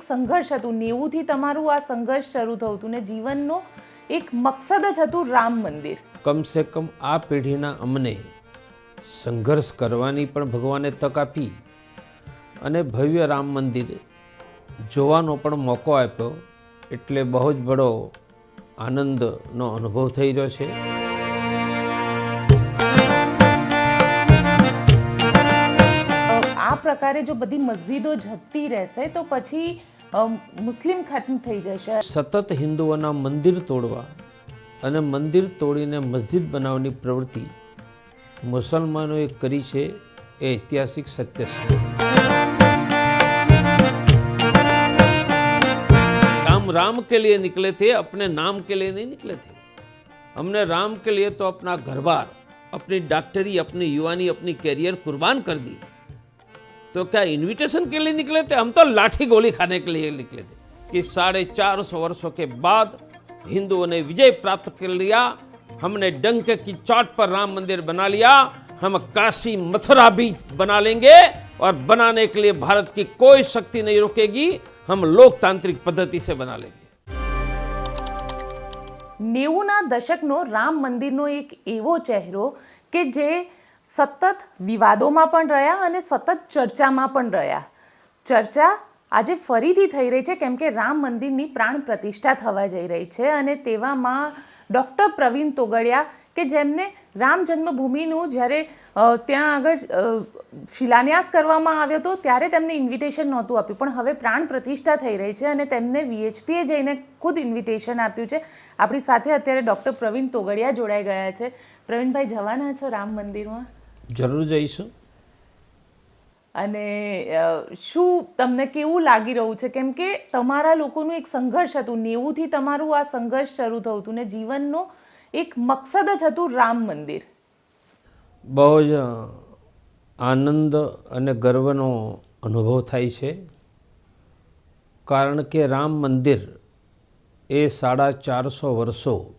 એક સંઘર્ષ હતું. નેવુંથી તમારું આ સંઘર્ષ શરૂ થયું હતું ને જીવનનો એક મકસદ જ હતું રામ મંદિર. કમસે કમ આ પેઢીના અમને સંઘર્ષ કરવાની પણ ભગવાને તક આપી અને ભવ્ય રામ મંદિર જોવાનો પણ મોકો આપ્યો. એટલે બહુ જ બડો આનંદનો અનુભવ થઈ રહ્યો છે. આ પ્રકારે જો બધી મસ્જિદો જતી રહેશે તો પછી મુસ્લિમ ખત્મ થઈ જશે સતત હિન્દુઓના મંદિર તોડવા અને મંદિર તોડીને મસ્જિદ બનાવવાની પ્રવૃત્તિ મુસલમાનોએ કરી છે એ ઐતિહાસિક સત્ય છે हम राम के लिए निकले थे अपने नाम के लिए नहीं निकले थे हमने राम के लिए तो अपना घर बार अपनी डॉक्टरी अपनी युवानी अपनी कैरियर कुर्बान कर दी तो क्या इनविटेशन के लिए निकले थे हम तो लाठी गोली खाने के लिए निकले थे कि साढ़े चार सौ वर्षों के बाद हिंदुओं ने विजय प्राप्त कर लिया हमने डंक की चोट पर राम मंदिर बना लिया हम काशी मथुरा भी बना लेंगे और बनाने के लिए भारत की कोई शक्ति नहीं रोकेगी हम लोकतांत्रिक पद्धति से बना लेंगे નેવુંના દશકનો રામ મંદિરનો એક એવો ચહેરો કે જે સતત વિવાદોમાં પણ રહ્યા અને સતત ચર્ચામાં પણ રહ્યા. ચર્ચા આજે ફરીથી થઈ રહી છે, કેમ કે રામ મંદિરની પ્રાણ પ્રતિષ્ઠા થવા જઈ રહી છે અને તેવામાં ડૉક્ટર પ્રવીણ તોગડિયા કે જેમને રામ જન્મભૂમિનું જ્યારે ત્યાં આગળ શિલાન્યાસ કરવામાં આવ્યો હતો, ત્યારે તેમને ઇન્વિટેશન નહોતું આપ્યું. પણ હવે પ્રાણ પ્રતિષ્ઠા થઈ રહી છે અને તેમને વીએચપીએ જઈને ખુદ ઇન્વિટેશન આપ્યું છે. આપણી સાથે અત્યારે ડૉક્ટર પ્રવીણ તોગડિયા જોડાઈ ગયા છે. પ્રવીણભાઈ, જવાના છો રામ મંદિરમાં? જરૂર જઈશું. અને શું તમને કેવું લાગી રહ્યું છે? કેમ કે તમારા લોકોનું એક સંઘર્ષ હતું નેવુંથી તમારું આ સંઘર્ષ શરૂ થયું હતું ને જીવનનો એક મકસદ જ હતું રામ મંદિર. બહુ જ આનંદ અને ગર્વનો અનુભવ થાય છે. કારણ કે રામ મંદિર એ સાડા ચારસો વર્ષો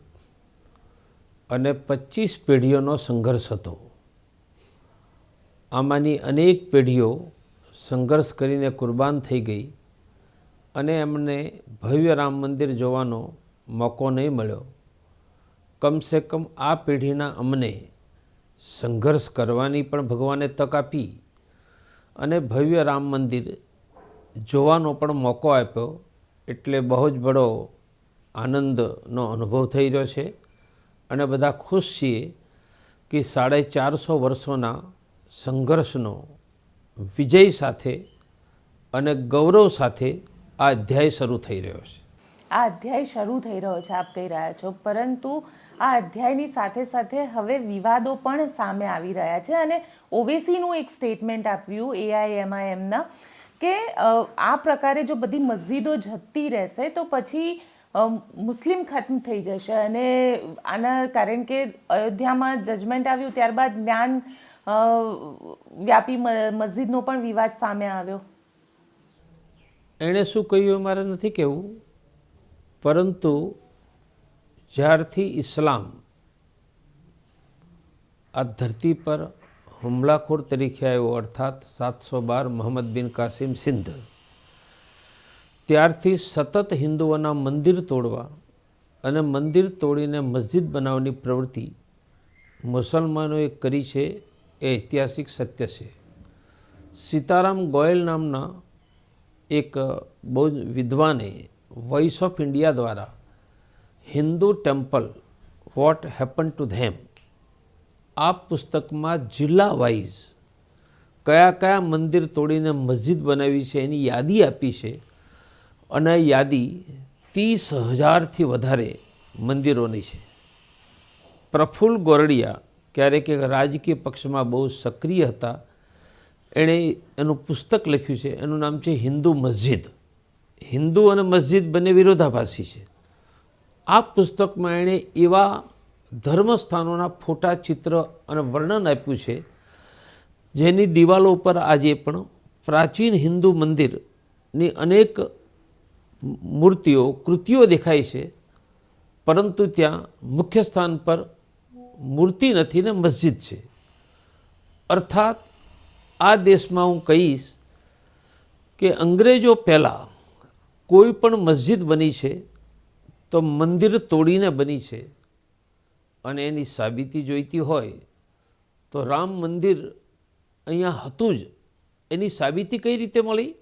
અને પચીસ પેઢીઓનો સંઘર્ષ હતો. આમાંની અનેક પેઢીઓ સંઘર્ષ કરીને કુરબાન થઈ ગઈ અને એમને ભવ્ય રામ મંદિર જોવાનો મોકો નહીં મળ્યો. કમસે કમ આ પેઢીના અમને સંઘર્ષ કરવાની પણ ભગવાને તક આપી અને ભવ્ય રામ મંદિર જોવાનો પણ મોકો આપ્યો એટલે બહુ જ બડો આનંદનો અનુભવ થઈ રહ્યો છે. અને બધા ખુશ છીએ કે સાડે ચારસો વર્ષોના સંઘર્ષનો વિજય સાથે અને ગૌરવ સાથે આ અધ્યાય શરૂ થઈ રહ્યો છે. આ અધ્યાય શરૂ થઈ રહ્યો છે, આપ કહી રહ્યા છો. પરંતુ આ અધ્યાયની સાથે સાથે હવે વિવાદો પણ સામે આવી રહ્યા છે અને ઓવેસીનું એક સ્ટેટમેન્ટ આપ્યું એઆઈએમઆઈએમના કે આ પ્રકારે જો બધી મસ્જિદો જતી રહેશે તો પછી મુસ્લિમ ખત્મ થઈ જશે અને આના કારણ કે અયોધ્યામાં જજમેન્ટ આવ્યું, ત્યારબાદ જ્ઞાન વ્યાપી મસ્જિદનો પણ વિવાદ સામે આવ્યો. એણે શું કહ્યું મારે નથી કહેવું, પરંતુ જ્યારથી ઇસ્લામ આ ધરતી પર હુમલાખોર તરીકે આવ્યો, અર્થાત સાતસો બાર મોહમ્મદ બિન કાસિમ સિંધ ત્યારથી સતત હિન્દુઓના મંદિર તોડવા અને મંદિર તોડીને મસ્જિદ બનાવવાની પ્રવૃત્તિ મુસલમાનોએ કરી છે, એ ઐતિહાસિક સત્ય છે. સીતારામ ગોયલ નામના એક બહુ વિદ્વાને વોઇસ ઓફ ઇન્ડિયા દ્વારા Hindu temple, what happen to them, આ પુસ્તકમાં જિલ્લા વાઇઝ કયા કયા મંદિર તોડીને મસ્જિદ બનાવી છે એની યાદી આપી છે. અને યાદી ત્રીસ હજારથી વધારે મંદિરોની છે. પ્રફુલ્લ ગોરડિયા ક્યારેક એક રાજકીય પક્ષમાં બહુ સક્રિય હતા. એણે એનું પુસ્તક લખ્યું છે, એનું નામ છે હિન્દુ મસ્જિદ. હિન્દુ અને મસ્જિદ બંને વિરોધાભાસી છે. આ પુસ્તકમાં એણે એવા ધર્મસ્થાનોના ફોટા, ચિત્ર અને વર્ણન આપ્યું છે, જેની દિવાલો ઉપર આજે પણ પ્રાચીન હિન્દુ મંદિરની અનેક મૂર્તિઓ, કૃતિઓ દેખાય છે, પરંતુ ત્યાં મુખ્ય સ્થાન પર મૂર્તિ નથી ને મસ્જિદ છે. અર્થાત, આ દેશમાં હું કહીશ કે અંગ્રેજો પહેલાં કોઈ પણ મસ્જિદ બની છે તો મંદિર તોડીને બની છે અને એની સાબિતી જોઈતી હોય તો રામ મંદિર અહીંયા હતું જ. એની સાબિતી કઈ રીતે મળી?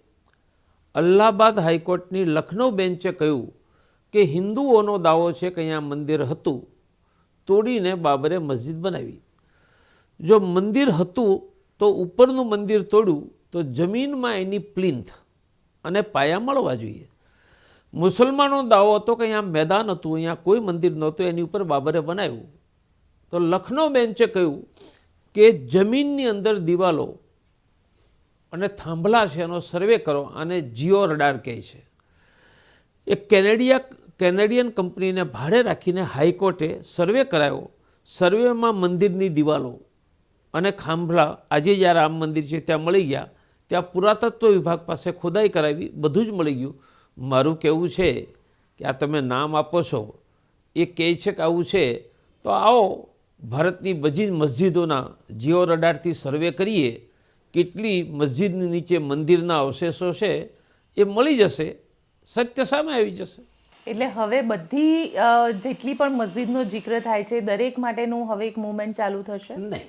અલ્હાબાદ હાઈકોર્ટની લખનૌ બેન્ચે કહ્યું કે હિન્દુઓનો દાવો છે કે અહીંયા મંદિર હતું, તોડીને બાબરે મસ્જિદ બનાવી. જો મંદિર હતું તો ઉપરનું મંદિર તોડ્યું, તો જમીનમાં એની પ્લિન્થ અને પાયા મળવા જોઈએ. મુસલમાનો દાવો હતો કે અહીંયા મેદાન હતું, અહીંયા કોઈ મંદિર નહોતું, એની ઉપર બાબરે બનાવ્યું. તો લખનૌ બેન્ચે કહ્યું કે જમીનની અંદર દિવાલો અને થાંભલા છે, એનો સર્વે કરો, આને જીઓ રડાર કહે છે. એ કેનેડિયા, કેનેડિયન કંપનીને ભાડે રાખીને હાઈકોર્ટે સર્વે કરાયો. સર્વેમાં મંદિરની દિવાલો અને ખાંભલા, આજે જ્યાં રામ મંદિર છે, ત્યાં મળી ગયા. ત્યાં પુરાતત્વ વિભાગ પાસે ખોદાઈ કરાવી, બધું જ મળી ગયું. મારું કહેવું છે કે આ તમે નામ આપો છો. એ કહે છે કે આવું છે. તો આવો, ભારતની બધી જ મસ્જિદોના જીઓ રડારથી સર્વે કરીએ. કેટલી મસ્જિદની નીચે મંદિરના અવશેષો છે એ મળી જશે સત્ય સામે આવી જશે. એટલે હવે બધી જેટલી પણ મસ્જિદનો જિક્ર થાય છે દરેક માટેનું હવે એક મુવમેન્ટ ચાલુ થશે? નહીં.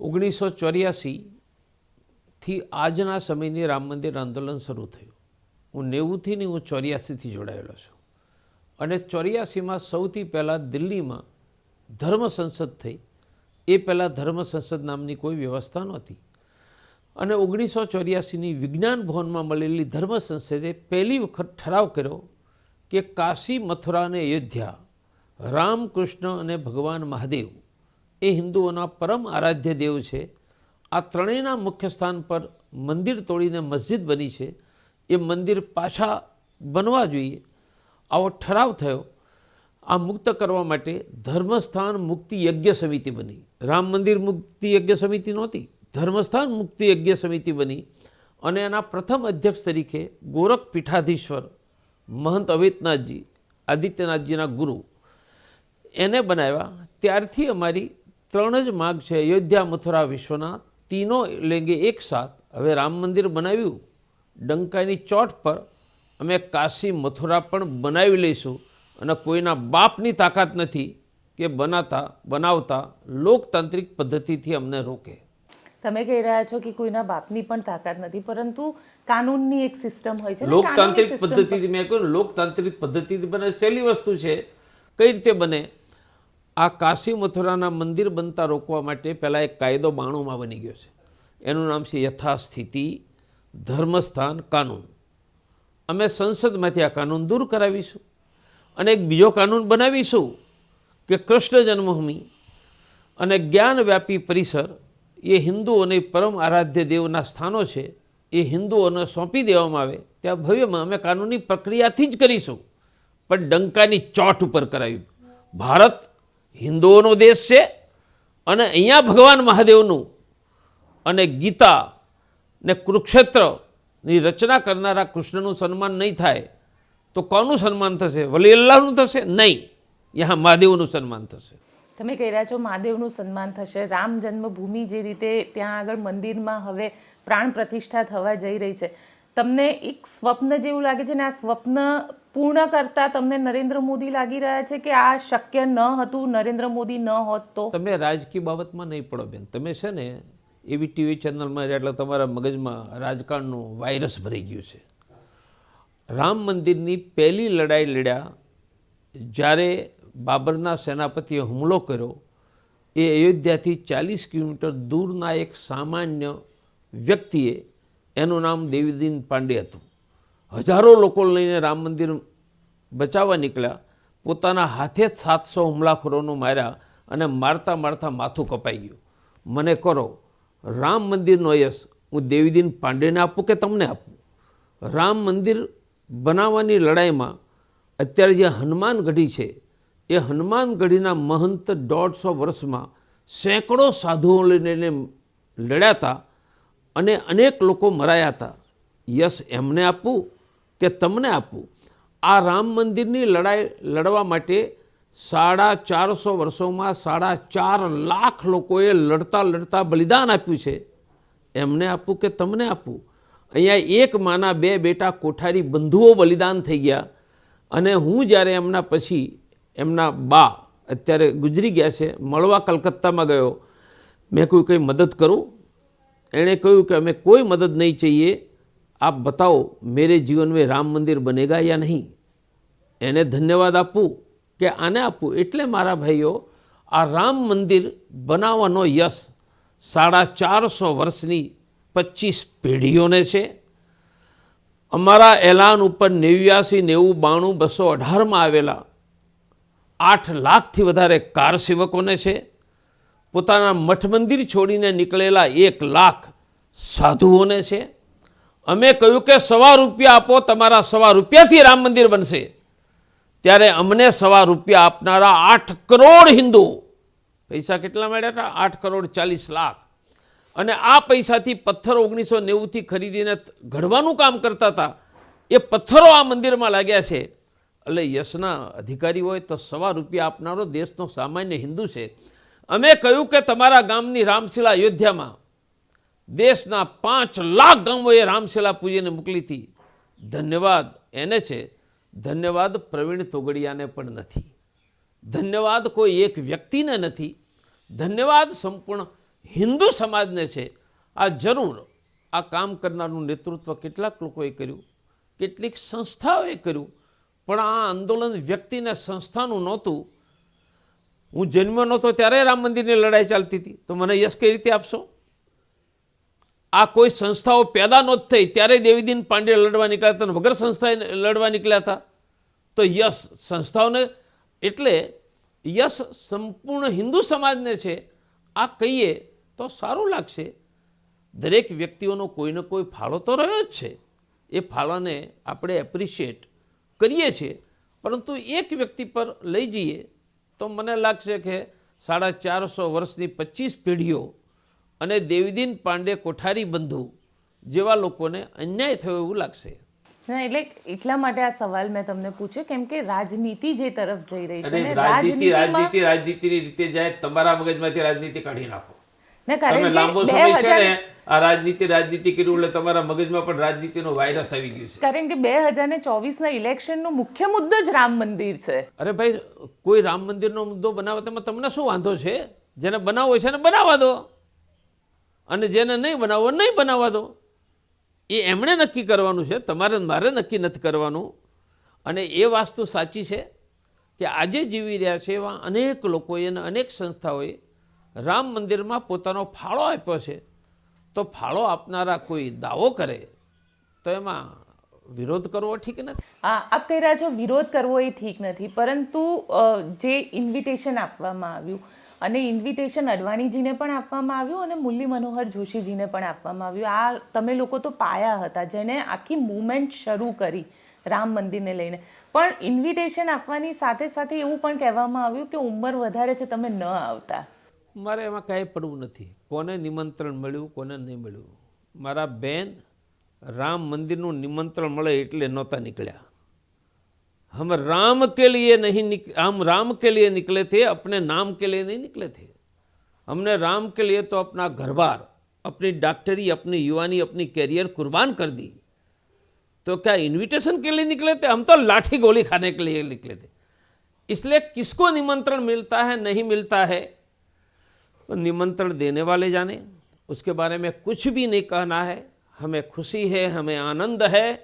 ઓગણીસો ચોર્યાસીથી આજના સમયની રામ મંદિર આંદોલન શરૂ થયું. હું નેવુંથી નહીં હું ચોર્યાસીથી જોડાયેલો છું. અને ચોર્યાસીમાં સૌથી પહેલાં દિલ્હીમાં ધર્મ સંસદ થઈ. એ પહેલાં ધર્મ સંસદ નામની કોઈ વ્યવસ્થા નહોતી. અને ઓગણીસો ચોર્યાસીની વિજ્ઞાન ભવનમાં મળેલી ધર્મ સંસદે પહેલી વખત ઠરાવ કર્યો કે કાશી, મથુરા અને અયોધ્યા રામ કૃષ્ણ અને ભગવાન મહાદેવ એ હિન્દુઓના પરમ આરાધ્ય દેવ છે. આ ત્રણેયના મુખ્ય સ્થાન પર મંદિર તોડીને મસ્જિદ બની છે. એ મંદિર પાછા બનવા જોઈએ. આવો ઠરાવ થયો આ મુક્ત કરવા માટે ધર્મસ્થાન મુક્તિ યજ્ઞ સમિતિ બની. રામ મંદિર મુક્તિ યજ્ઞ સમિતિ નહોતી. ધર્મસ્થાન મુક્તિ યજ્ઞ સમિતિ બની અને એના પ્રથમ અધ્યક્ષ તરીકે ગોરખ પીઠાધીશ્વર મહંત અવેતનાથજી, આદિત્યનાથજીના ગુરુ એને બનાવ્યા. ત્યારથી અમારી ત્રણ જ માગ છે, અયોધ્યા, મથુરા વિશ્વના તીનો લેંગે એક સાથ. હવે રામ મંદિર બનાવ્યું. ડંકાની ચોટ પર અમે કાશી, મથુરા પણ બનાવી લઈશું. અને કોઈના બાપની તાકાત નથી કે બનાતા બનાવતા લોકતાંત્રિક પદ્ધતિથી અમને રોકે. તમે કહી રહ્યા છો કે કોઈના બાપની પણ તાકાત નથી પરંતુ કાનૂનની એક સિસ્ટમ હોય છે લોકતાંત્રિક પદ્ધતિથી મેં કહ્યું લોકતાંત્રિક પદ્ધતિથી બને સહેલી વસ્તુ છે કઈ રીતે બને? આ કાશી મથુરાના મંદિર બનતા રોકવા માટે પહેલાં એક કાયદો બાણુંમાં બની ગયો છે. એનું નામ છે યથાસ્થિતિ ધર્મસ્થાન કાનૂન. અમે સંસદમાંથી આ કાનૂન દૂર કરાવીશું. અને એક બીજો કાનૂન બનાવીશું કે કૃષ્ણ જન્મભૂમિ અને જ્ઞાનવ્યાપી પરિસર એ હિન્દુઓને પરમ આરાધ્ય દેવના સ્થાનો છે, એ હિન્દુઓને સોંપી દેવામાં આવે, ત્યાં ભવ્યમાં અમે કાનૂની પ્રક્રિયાથી જ કરીશું. પણ ડંકાની ચોટ ઉપર કરાવ્યું ભારત હિન્દુઓનો દેશ છે અને અહીંયા ભગવાન મહાદેવનું અને ગીતા ને કુરુક્ષેત્રની રચના કરનારા કૃષ્ણનું સન્માન નહીં થાય. તો કોનું સન્માન થશે? વલી અલ્લાહનું થશે? નહીં. યહાં મહાદેવનું સન્માન થશે. તમે કહી રહ્યા છો મહાદેવનું સન્માન થશે. રામ જન્મભૂમિ જે રીતે ત્યાં આગળ મંદિરમાં હવે પ્રાણ પ્રતિષ્ઠા થવા જઈ રહી છે. તમને એક સ્વપ્ન જેવું લાગે છે ને આ સ્વપ્ન પૂર્ણ કરતા તમને નરેન્દ્ર મોદી લાગી રહ્યા છે કે આ શક્ય ન હતું નરેન્દ્ર મોદી ન હોત તો? તમે રાજકીય બાબતમાં નહીં પડો બેન. તમે છે ને એવી ટીવી ચેનલમાં એટલે તમારા મગજમાં રાજકારણનું વાયરસ ભરી ગયું છે. રામ મંદિરની પહેલી લડાઈ લડ્યા, જ્યારે બાબરના સેનાપતિએ હુમલો કર્યો, એ અયોધ્યાથી ચાલીસ કિલોમીટર દૂરના એક સામાન્ય વ્યક્તિએ એનું નામ દેવીદીન પાંડે હતું. હજારો લોકો લઈને રામ મંદિર બચાવવા નીકળ્યા, પોતાના હાથે જ સાતસો હુમલાખોરોનું માર્યા અને મારતા મારતા માથું કપાઈ ગયું. મને કરો, રામ મંદિરનો યશ હું દેવીદીન પાંડેને આપું કે તમને આપું? રામ મંદિર બનાવવાની લડાઈમાં અત્યારે જે હનુમાનગઢી છે, એ હનુમાનગઢીના મહંત દોઢસો વર્ષમાં સેંકડો સાધુઓ લઈને લડ્યા હતા અને અનેક લોકો મરાયા હતા. યશ એમને આપવું કે તમને આપવું આ રામ મંદિરની લડાઈ લડવા માટે સાડા ચારસો વર્ષોમાં સાડા ચાર લાખ લોકોએ લડતા લડતા બલિદાન આપ્યું છે. એમને આપવું કે તમને આપવું અહીંયા એક માના બે બેટા કોઠારી બંધુઓ બલિદાન થઈ ગયા. અને હું જ્યારે એમના પછી એમના બા અત્યારે ગુજરી ગયા છે, મળવા કલકત્તામાં ગયો, મેં કહ્યું કંઈ મદદ કરું. એણે કહ્યું કે અમે કોઈ મદદ નહીં ચહીએ. આપ બતાવો, મેરે જીવનમાં રામ મંદિર બનેગા યા નહીં? એને ધન્યવાદ આપું કે આને આપું. એટલે મારા ભાઈઓ, આ રામ મંદિર બનાવવાનો યશ સાડા ચારસો વર્ષની પચીસ પેઢીઓને છે. અમારા એલાન ઉપર નેવ્યાસી નેવું બાણું બસો અઢારમાં આવેલા આઠ લાખથી વધારે કાર સેવકોને છે. પોતાના મઠ મંદિર છોડીને નીકળેલા એક લાખ સાધુઓને છે. અમે કહ્યું કે સવા રૂપિયા આપો, તમારા સવા રૂપિયાથી રામ મંદિર બનશે. ત્યારે અમને સવા રૂપિયા આપનારા આઠ કરોડ હિન્દુ. પૈસા કેટલા મળ્યા હતા? આઠ કરોડ ચાલીસ લાખ. અને આ પૈસાથી પથ્થર ઓગણીસો નેવુંથી ખરીદીને ઘડવાનું કામ કરતા હતા. એ પથ્થરો આ મંદિરમાં લાગ્યા છે. એટલે યશના અધિકારી હોય તો સવા રૂપિયા આપનારો દેશનો સામાન્ય હિન્દુ છે. અમે કહ્યું કે તમારા ગામની રામશિલા અયોધ્યામાં દેશના પાંચ લાખ ગામોએ રામશિલા પૂજીને મોકલી હતી. ધન્યવાદ એને છે. ધન્યવાદ પ્રવીણ તોગડિયાને પણ નથી. ધન્યવાદ કોઈ એક વ્યક્તિને નથી. ધન્યવાદ સંપૂર્ણ હિન્દુ સમાજને છે, આ જરૂર. આ કામ કરનારનું નેતૃત્વ કેટલાક લોકોએ કર્યું, કેટલીક સંસ્થાઓએ કર્યું, પણ આ આંદોલન વ્યક્તિને સંસ્થાનું નહોતું. હું જન્મ્યો નહોતો ત્યારે રામ મંદિરની લડાઈ ચાલતી હતી. તો મને યશ કઈ રીતે આપશો? આ કોઈ સંસ્થાઓ પેદા નહોતી થઈ ત્યારે દેવીદીન પાંડે લડવા નીકળ્યા હતા વગર સંસ્થાએ લડવા નીકળ્યા હતા. તો યશ સંસ્થાઓને, એટલે યશ સંપૂર્ણ હિન્દુ સમાજને છે, આ કહીએ તો સારું લાગશે. દરેક વ્યક્તિઓનો કોઈને કોઈ ફાળો તો રહ્યો જ છે. એ ફાળાને આપણે એપ્રિશિએટ કરીએ છીએ. પરંતુ એક વ્યક્તિ પર લઈ જઈએ તો મને લાગશે કે સાડા ચારસો વર્ષની પચીસ પેઢીઓ અને દેવીદીન પાંડે કોઠારી બંધુ જેવા લોકોને અન્યાય થયો એવું લાગશે. એટલે એટલા માટે આ સવાલ મેં તમને પૂછ્યો કેમ કે રાજનીતિ જે તરફ જઈ રહી છે રાજનીતિ રાજનીતિ રાજનીતિની રીતે જાય તમારા મગજમાંથી રાજનીતિ કાઢી નાખો. તમે લાંબો સમય છે ને આ રાજનીતિ રાજનીતિ કર્યું એટલે તમારા મગજમાં પણ રાજનીતિનો વાયરસ આવી ગયો છે. કારણ કે બે હજાર ને ચોવીસના ઇલેક્શનનો મુખ્ય મુદ્દો જ રામ મંદિર છે. અરે ભાઈ કોઈ રામ મંદિરનો મુદ્દો બનાવે તેમાં તમને શું વાંધો છે? જેને બનાવવો છે એને બનાવવા દો. અને જેને નહીં બનાવવો નહીં બનાવવા દો. એ એમણે નક્કી કરવાનું છે તમારે મારે નક્કી નથી કરવાનું. અને એ વાસ્તુ સાચી છે કે આજે જીવી રહ્યા છે એવા અનેક લોકોએ અને અનેક સંસ્થાઓએ રામ મંદિરમાં પોતાનો ફાળો આપ્યો છે. તો ફાળો આપનારા કોઈ દાવો કરે, તો એમાં વિરોધ કરવો ઠીક નથી? આ આપ કહી રહ્યા છો વિરોધ કરવો એ ઠીક નથી. પરંતુ જે ઇન્વિટેશન આપવામાં આવ્યું, અને ઇન્વિટેશન અડવાણીજીને પણ આપવામાં આવ્યું અને મુરલી મનોહર જોશીજીને પણ આપવામાં આવ્યું. આ તમે લોકો તો પાયા હતા જેને આખી મુવમેન્ટ શરૂ કરી રામ મંદિરને લઈને. પણ ઇન્વિટેશન આપવાની સાથે સાથે એવું પણ કહેવામાં આવ્યું કે ઉંમર વધારે છે, તમે ન આવતા. મારે એમાં કાંઈ પડવું નથી કોને નિમંત્રણ મળ્યું કોને નહીં મળ્યું મારા બેન રામ મંદિરનું નિમંત્રણ મળે એટલે નહોતા નીકળ્યા हम राम के लिए नहीं निक हम राम के लिए निकले थे अपने नाम के लिए नहीं निकले थे हमने राम के लिए तो अपना घर बार अपनी डॉक्टरी अपनी युवानी अपनी कैरियर कुर्बान कर दी तो क्या इनविटेशन के लिए निकले थे हम तो लाठी गोली खाने के लिए निकले थे इसलिए किसको निमंत्रण मिलता है नहीं मिलता है तो निमंत्रण देने वाले जाने। उसके बारे में कुछ भी नहीं कहना है। हमें खुशी है, हमें आनंद है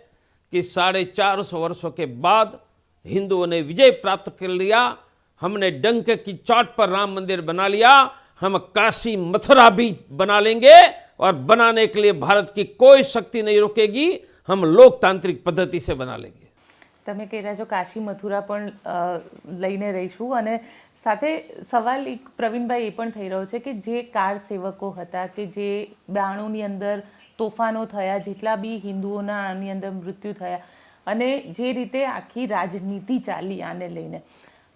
कि साढ़े चार सौ वर्षों के बाद हिंदुओं ने विजय प्राप्त कर लिया। हमने डंक की चोट पर राम मंदिर बना लिया। हम काशी मथुरा भी बना लेंगे और बनाने के लिए भारत की कोई शक्ति नहीं रोकेगी। हम लोकतांत्रिक पद्धति से बना लेंगे। તમે કહી રહ્યા છો કાશી મથુરા પણ લઈને રહીશું અને સાથે સવાલ એક પ્રવીણભાઈ એ પણ થઈ રહ્યો છે કે જે કાર સેવકો હતા કે જે બાણુની અંદર તોફાનો થયા, જેટલા બી હિન્દુઓના આની અંદર મૃત્યુ થયા અને જે રીતે આખી રાજનીતિ ચાલી આને લઈને.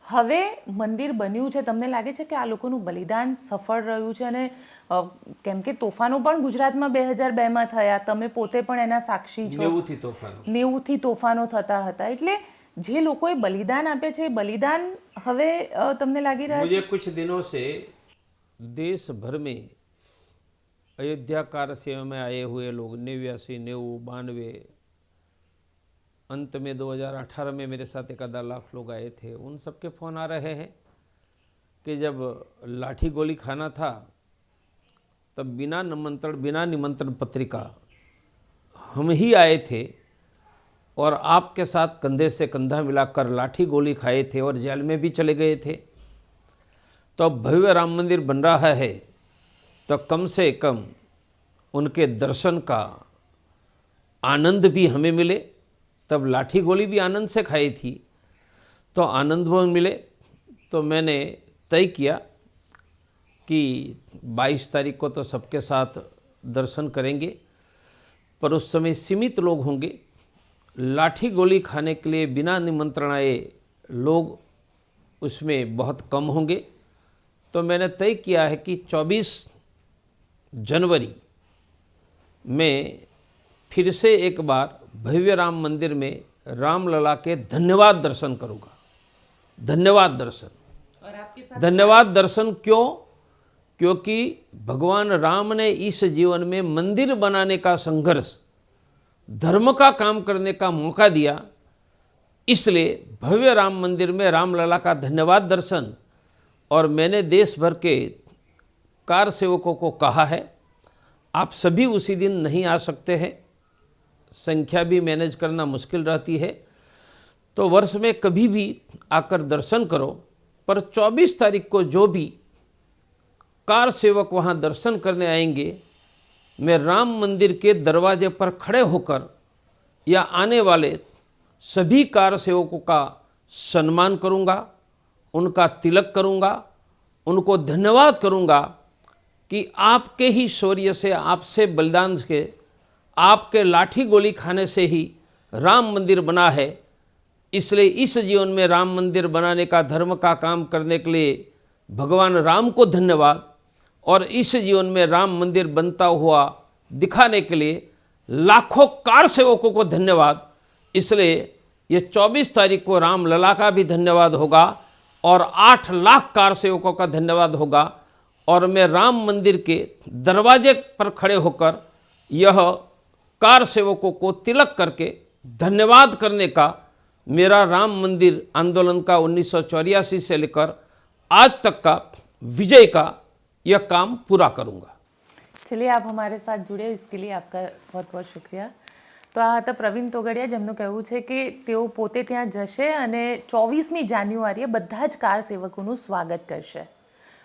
હવે મંદિર બન્યું છે તમને લાગે છે કે આ લોકોનું બલિદાન સફળ રહ્યું છે અને અ, કેમ કે તોફાનો પણ ગુજરાતમાં બે હજાર બેમાં થયા તમે પોતે પણ એના સાક્ષી છો નેવુંથી તોફાન નેવુંથી તોફાનો થતા હતા એટલે જે લોકોએ બલિદાન આપે છે એ બલિદાન હવે અ, તમને લાગી રહ્યા છે मुझे कुछ दिनों से देश भर में अयोध्या कार सेवा में आए हुए लोग नेव्यासी नेऊ बानवे अंत में 2018 में मेरे साथ एक आधा लाख लोग आए थे। उन सबके फ़ोन आ रहे हैं कि जब लाठी गोली खाना था, तब बिना निमंत्रण बिना निमंत्रण पत्रिका हम ही आए थे और आपके साथ कंधे से कंधा मिलाकर लाठी गोली खाए थे और जेल में भी चले गए थे। तो अब भव्य राम मंदिर बन रहा है तो कम से कम उनके दर्शन का आनंद भी हमें मिले। तब लाठी गोली भी आनंद से खाई थी। तो आनंद भवन मिले तो मैंने तय किया कि 22 तारीख को तो सबके साथ दर्शन करेंगे, पर उस समय सीमित लोग होंगे। लाठी गोली खाने के लिए बिना निमंत्रण आए लोग उसमें बहुत कम होंगे। तो मैंने तय किया है कि 24 जनवरी में फिर से एक बार भव्य राम मंदिर में रामलला के धन्यवाद दर्शन करूँगा। धन्यवाद दर्शन। और आपके साथ धन्यवाद दर्शन क्यों? क्योंकि भगवान राम ने इस जीवन में मंदिर बनाने का संघर्ष धर्म का काम करने का मौका दिया। इसलिए भव्य राम मंदिर में रामलला का धन्यवाद दर्शन। और मैंने देश भर के कार सेवकों को कहा है आप सभी उसी दिन नहीं आ सकते हैं। संख्या भी मैनेज करना मुश्किल रहती है। तो वर्ष में कभी भी आकर दर्शन करो, पर 24 तारीख को जो भी कार सेवक वहाँ दर्शन करने आएँगे, मैं राम मंदिर के दरवाजे पर खड़े होकर या आने वाले सभी कार सेवकों का सम्मान करूँगा, उनका तिलक करूँगा, उनको धन्यवाद करूँगा कि आपके ही शौर्य से, आपसे बलिदान के आपके लाठी गोली खाने से ही राम मंदिर बना है। इसलिए इस जीवन में राम मंदिर बनाने का धर्म का काम करने के लिए भगवान राम को धन्यवाद और इस जीवन में राम मंदिर बनता हुआ दिखाने के लिए लाखों कार सेवकों को धन्यवाद। इसलिए ये 24 तारीख को राम लला का भी धन्यवाद होगा और 8 लाख कार सेवकों का धन्यवाद होगा और मैं राम मंदिर के दरवाजे पर खड़े होकर यह कार सेवकों को तिलक करके धन्यवाद करने का मेरा राम मंदिर आंदोलन का उन्नीस से लेकर आज तक का विजय का यह काम पूरा करूंगा ચલિએ આપ અમારે સાથ जुड़े इसके लिए आपका बहुत बहुत શુક્રિયા તો આ હતા પ્રવીણ તોગડિયા જેમનું કહેવું છે કે તેઓ પોતે ત્યાં જશે અને ચોવીસમી જાન્યુઆરીએ બધા જ કાર સેવકોનું સ્વાગત કરશે